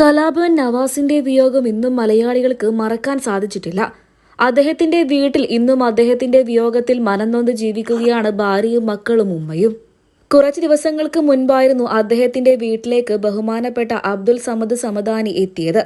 കലാഭവൻ നവാസിന്റെ വിയോഗം ഇന്നും മലയാളികൾക്ക് മറക്കാൻ സാധിച്ചിട്ടില്ല. അദ്ദേഹത്തിന്റെ വീട്ടിൽ ഇന്നും അദ്ദേഹത്തിന്റെ വിയോഗത്തിൽ മനംനൊന്ന് ജീവിക്കുകയാണ് ഭാര്യയും മക്കളും ഉമ്മയും. കുറച്ച് ദിവസങ്ങൾക്ക് മുൻപായിരുന്നു അദ്ദേഹത്തിന്റെ വീട്ടിലേക്ക് ബഹുമാനപ്പെട്ട അബ്ദുൽ സമദ് സമദാനി എത്തിയത്.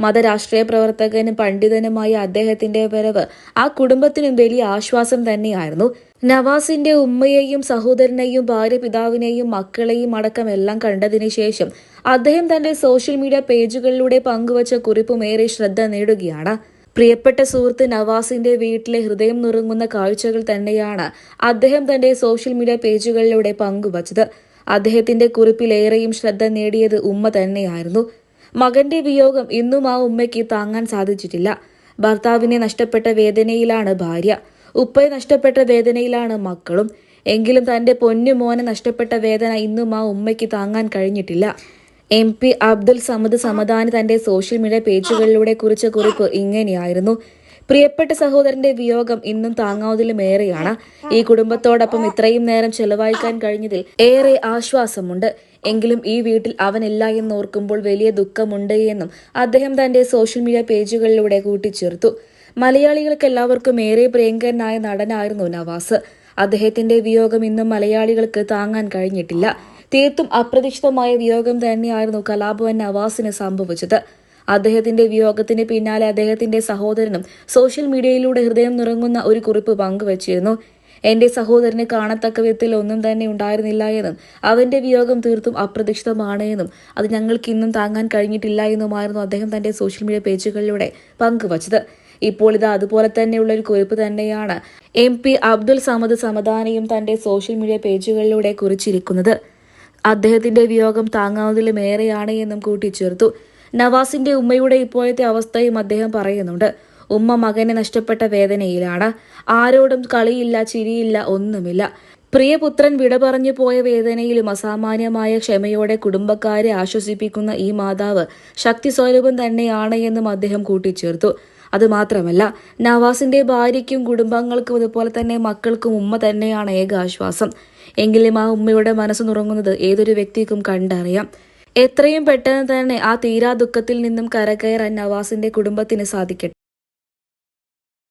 മതരാഷ്ട്രീയ പ്രവർത്തകനും പണ്ഡിതനുമായ അദ്ദേഹത്തിന്റെ വരവ് ആ കുടുംബത്തിനും വലിയ ആശ്വാസം തന്നെയായിരുന്നു. നവാസിന്റെ ഉമ്മയെയും സഹോദരനെയും ഭാര്യ പിതാവിനെയും മക്കളെയും അടക്കം എല്ലാം കണ്ടതിന് ശേഷം അദ്ദേഹം തന്റെ സോഷ്യൽ മീഡിയ പേജുകളിലൂടെ പങ്കുവച്ച കുറിപ്പും ഏറെ ശ്രദ്ധ നേടുകയാണ്. പ്രിയപ്പെട്ട സുഹൃത്ത് നവാസിന്റെ വീട്ടിലെ ഹൃദയം നുറുങ്ങുന്ന കാഴ്ചകൾ തന്നെയാണ് അദ്ദേഹം തന്റെ സോഷ്യൽ മീഡിയ പേജുകളിലൂടെ പങ്കുവച്ചത്. അദ്ദേഹത്തിന്റെ കുറിപ്പിലേറെയും ശ്രദ്ധ നേടിയത് ഉമ്മ തന്നെയായിരുന്നു. മകന്റെ വിയോഗം ഇന്നും ആ ഉമ്മയ്ക്ക് താങ്ങാൻ സാധിച്ചിട്ടില്ല. ഭർത്താവിനെ നഷ്ടപ്പെട്ട വേദനയിലാണ് ഭാര്യ. ഉപ്പയെ നഷ്ടപ്പെട്ട വേദനയിലാണ് മക്കളും. എങ്കിലും തന്റെ പൊന്നു മോനെ നഷ്ടപ്പെട്ട വേദന ഇന്നും ആ ഉമ്മയ്ക്ക് താങ്ങാൻ കഴിഞ്ഞിട്ടില്ല. എം പി അബ്ദുൽ സമദ് സമദാനി തന്റെ സോഷ്യൽ മീഡിയ പേജുകളിലൂടെ കുറിച്ച കുറിപ്പ് ഇങ്ങനെയായിരുന്നു. പ്രിയപ്പെട്ട സഹോദരന്റെ വിയോഗം ഇന്നും താങ്ങാവുന്നതിലുമേറെയാണ് ഈ കുടുംബത്തോടൊപ്പം ഇത്രയും നേരം ചെലവഴിക്കാൻ കഴിഞ്ഞതിൽ ഏറെ ആശ്വാസമുണ്ട്. എങ്കിലും ഈ വീട്ടിൽ അവനില്ല എന്നോർക്കുമ്പോൾ വലിയ ദുഃഖമുണ്ട് എന്നും അദ്ദേഹം തന്റെ സോഷ്യൽ മീഡിയ പേജുകളിലൂടെ കൂട്ടിച്ചേർത്തു. മലയാളികൾക്ക് എല്ലാവർക്കും ഏറെ പ്രിയങ്കരനായ നടനായിരുന്നു നവാസ്. അദ്ദേഹത്തിന്റെ വിയോഗം ഇന്നും മലയാളികൾക്ക് താങ്ങാൻ കഴിഞ്ഞിട്ടില്ല. തീർത്തും അപ്രതീക്ഷിതമായ വിയോഗം തന്നെയായിരുന്നു കലാഭവൻ നവാസിന് സംഭവിച്ചത്. അദ്ദേഹത്തിന്റെ വിയോഗത്തിന് പിന്നാലെ അദ്ദേഹത്തിന്റെ സഹോദരനും സോഷ്യൽ മീഡിയയിലൂടെ ഹൃദയം നിറങ്ങുന്ന ഒരു കുറിപ്പ് പങ്കുവച്ചിരുന്നു. എന്റെ സഹോദരന് കാണത്തക്ക വിധത്തിൽ ഒന്നും തന്നെ ഉണ്ടായിരുന്നില്ല എന്നും അവന്റെ വിയോഗം തീർത്തും അപ്രതീക്ഷിതമാണ് എന്നും അത് ഞങ്ങൾക്ക് ഇന്നും താങ്ങാൻ കഴിഞ്ഞിട്ടില്ല എന്നുമായിരുന്നു അദ്ദേഹം തന്റെ സോഷ്യൽ മീഡിയ പേജുകളിലൂടെ പങ്കുവച്ചത്. ഇപ്പോൾ ഇത് അതുപോലെ തന്നെയുള്ള ഒരു കുറിപ്പ് തന്നെയാണ്. എം പി അബ്ദുൽ സമദ് സമദാനിയും തന്റെ സോഷ്യൽ മീഡിയ പേജുകളിലൂടെ കുറിച്ചിരിക്കുന്നത്. അദ്ദേഹത്തിന്റെ വിയോഗം താങ്ങാവുന്നതിലും ഏറെയാണ് എന്നും കൂട്ടിച്ചേർത്തു. നവാസിന്റെ ഉമ്മയുടെ ഇപ്പോഴത്തെ അവസ്ഥയും അദ്ദേഹം പറയുന്നുണ്ട്. ഉമ്മ മകനെ നഷ്ടപ്പെട്ട വേദനയിലാണ്. ആരോടും കളിയില്ല ചിരിയില്ല ഒന്നുമില്ല. പ്രിയപുത്രൻ വിട പറഞ്ഞു പോയ വേദനയിലും അസാമാന്യമായ ക്ഷമയോടെ കുടുംബക്കാരെ ആശ്വസിപ്പിക്കുന്ന ഈ മാതാവ് ശക്തി സ്വരൂപം തന്നെയാണ് എന്നും അദ്ദേഹം കൂട്ടിച്ചേർത്തു. അതുമാത്രമല്ല നവാസിന്റെ ഭാര്യയ്ക്കും കുടുംബാംഗങ്ങൾക്കും അതുപോലെ തന്നെ മക്കൾക്കും ഉമ്മ തന്നെയാണ് ഏക ആശ്വാസം. എങ്കിലും ആ ഉമ്മയുടെ മനസ്സ് നുറങ്ങുന്നത് ഏതൊരു വ്യക്തിക്കും കണ്ടറിയാം. എത്രയും പെട്ടെന്ന് തന്നെ ആ തീരാ ദുഃഖത്തിൽ നിന്നും കരകയറാൻ നവാസിന്റെ കുടുംബത്തിന് സാധിക്കട്ടെ.